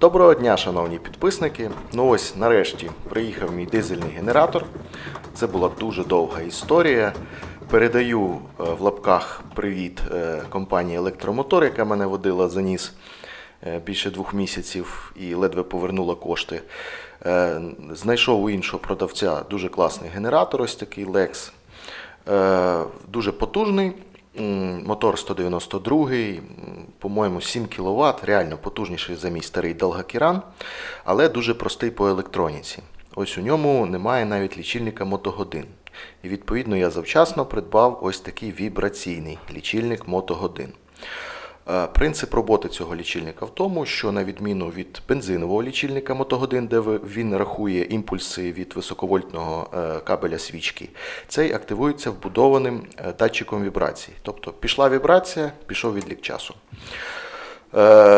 Доброго дня, шановні підписники. Ну ось нарешті приїхав мій дизельний генератор. Це була дуже довга історія. Передаю е, в лапках привіт е, компанії Електромотор, яка мене водила за ніс е, більше двох місяців і ледве повернула кошти. Знайшов у іншого продавця дуже класний генератор, ось такий Lex. Дуже потужний. Мотор 192, м, по-моєму, 7 кВт, реально потужніший за мій старий Далгакіран, але дуже простий по електроніці. Ось у ньому немає навіть лічильника мотогодин. І відповідно я завчасно придбав ось такий вібраційний лічильник мотогодин. Е, Принцип роботи цього лічильника в тому, що на відміну від бензинового лічильника мотогодин, де він рахує імпульси від високовольтного е, кабеля свічки, цей активується вбудованим е, датчиком вібрацій. Тобто пішла вібрація, пішов відлік часу.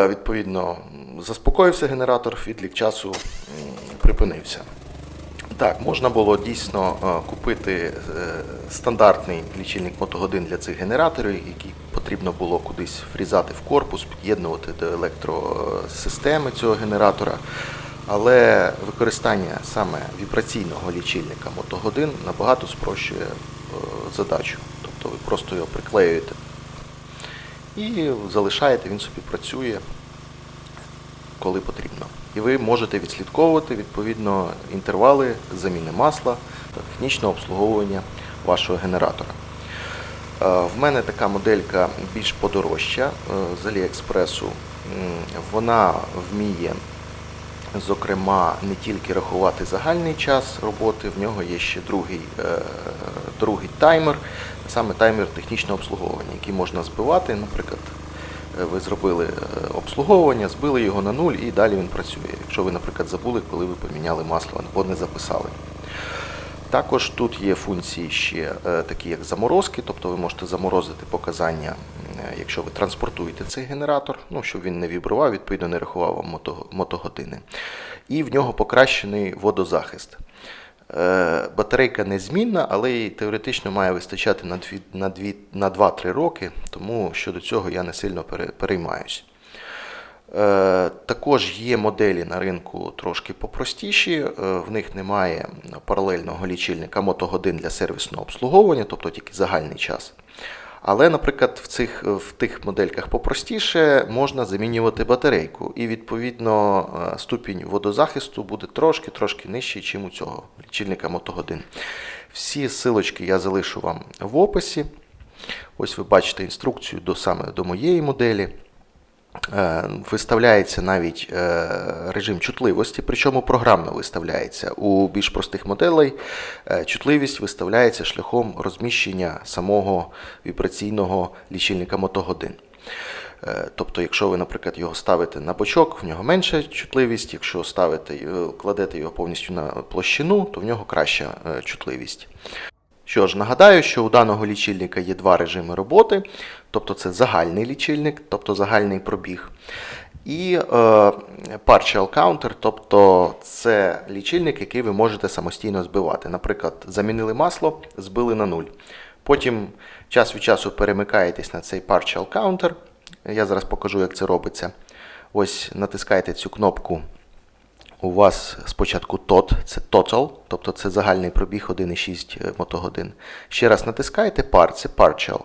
Відповідно, заспокоївся генератор, відлік часу припинився. Так, можна було дійсно купити стандартний лічильник мотогодин для цих генераторів, який потрібно було кудись врізати в корпус, під'єднувати до електросистеми цього генератора. Але використання саме вібраційного лічильника мотогодин набагато спрощує е, задачу. Тобто ви просто його приклеюєте і залишаєте, він собі працює коли потрібно. І ви можете відслідковувати відповідно інтервали заміни масла та технічного обслуговування вашого генератора. Е, В мене така моделька більш подорожча е, з Аліекспресу. Вона вміє, зокрема, не тільки рахувати загальний час роботи, в нього є ще другий, е, другий таймер, саме таймер технічного обслуговування, який можна збивати, наприклад, ви зробили обслуговування, збили його на нуль і далі він працює. Якщо ви, наприклад, забули, коли ви поміняли масло або не записали. Також тут є функції ще е, такі, як заморозки, тобто ви можете заморозити показання, е, якщо ви транспортуєте цей генератор, ну, щоб він не вібрував, відповідно не рахував вам мото- мотогодини. І в нього покращений водозахист. Е, Батарейка незмінна, але їй теоретично має вистачати на 2-3 роки, тому щодо цього я не сильно переймаюсь. Е, Також є моделі на ринку трошки попростіші. е, В них немає паралельного лічильника мотогодин для сервісного обслуговування, тобто тільки загальний час. Але, наприклад, в цих в тих модельках попростіше можна замінювати батарейку, і відповідно е, ступінь водозахисту буде трошки-трошки нижчий, ніж у цього лічильника мотогодин. Всі силочки я залишу вам в описі. Ось ви бачите інструкцію до саме до моєї моделі. Е, Виставляється навіть е, режим чутливості, причому програмно виставляється. У більш простих моделей е, чутливість виставляється шляхом розміщення самого вібраційного лічильника мотогодин. Тобто, якщо ви, наприклад, його ставите на бочок, в нього менша чутливість, якщо ставите, кладете його повністю на площину, то в нього краща чутливість. Що ж, нагадаю, що у даного лічильника є два режими роботи, тобто це загальний лічильник, тобто загальний пробіг, і е, partial counter, тобто це лічильник, який ви можете самостійно збивати. Наприклад, замінили масло, збили на нуль. Потім час від часу перемикаєтесь на цей partial counter. Я зараз покажу, як це робиться. Ось натискаєте цю кнопку у вас спочатку TOT, це total, тобто це загальний пробіг 1,6 мотогодин. Ще раз натискаєте par, це partial.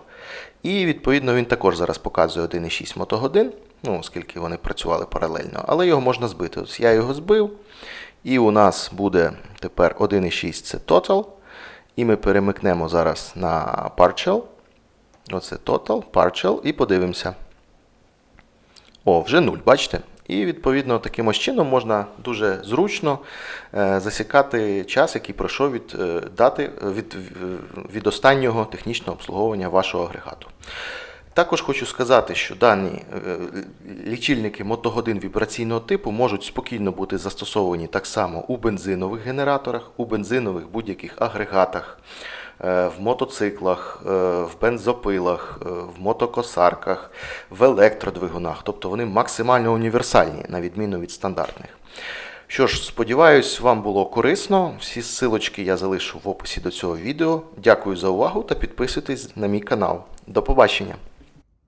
І відповідно він також зараз показує 1,6 мотогодин, ну, оскільки вони працювали паралельно, але його можна збити. Ось я його збив, і у нас буде тепер 1,6 це total. І ми перемикнемо зараз на partial. Оце total, partial, і подивимося. О, вже 0, бачите? І відповідно таким ось чином можна дуже зручно е, засікати час, який пройшов від е, дати від, від останнього технічного обслуговування вашого агрегату. Також хочу сказати, що дані е, лічильники мотогодин вібраційного типу можуть спокійно бути застосовані так само у бензинових генераторах, у бензинових будь-яких агрегатах, е, в мотоциклах, е, в бензопилах, е, в мотокосарках, в електродвигунах. Тобто вони максимально універсальні, на відміну від стандартних. Що ж, сподіваюсь, вам було корисно. Всі ссылочки я залишу в описі до цього відео. Дякую за увагу та підписуйтесь на мій канал. До побачення!